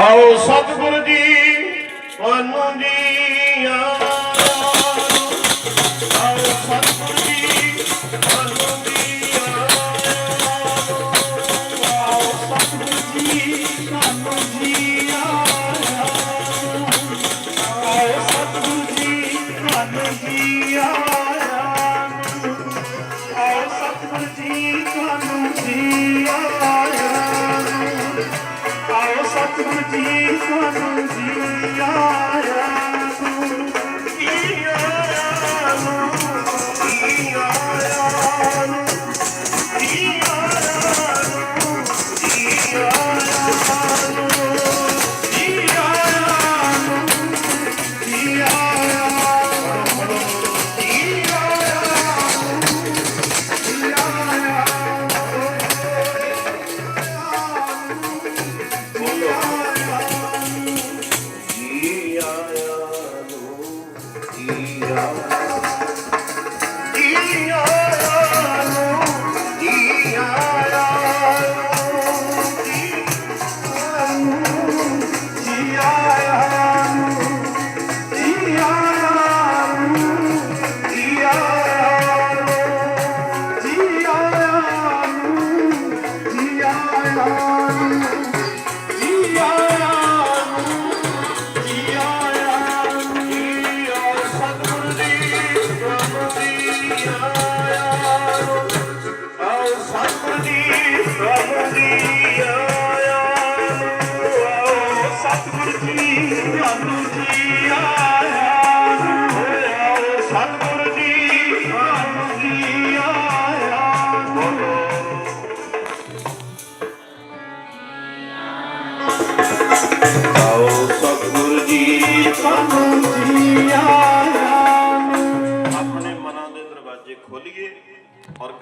ਆਓ ਸਤਿਗੁਰ ਜੀ ਤੁਹਾਨੂੰ ਦੀਆਂ Yeah. तुझी सोनू जी यारा ਸਤਿਗੁਰ ਜੀ ਤੁਹਾਨੂੰ ਜੀ ਆਇਆ ਹੋਇਆ ਸਤਿਗੁਰ ਜੀ ਤੁਹਾਨੂੰ ਜੀ ਆਇਆ ਹੋਇਆ ਆਓ ਸਤਿਗੁਰ ਜੀ ਤੁਹਾਨੂੰ ਜੀ ਆਇਆ। ਆਪਣੇ ਮਨਾਂ ਦੇ ਦਰਵਾਜ਼ੇ ਖੋਲੀਏ ਔਰ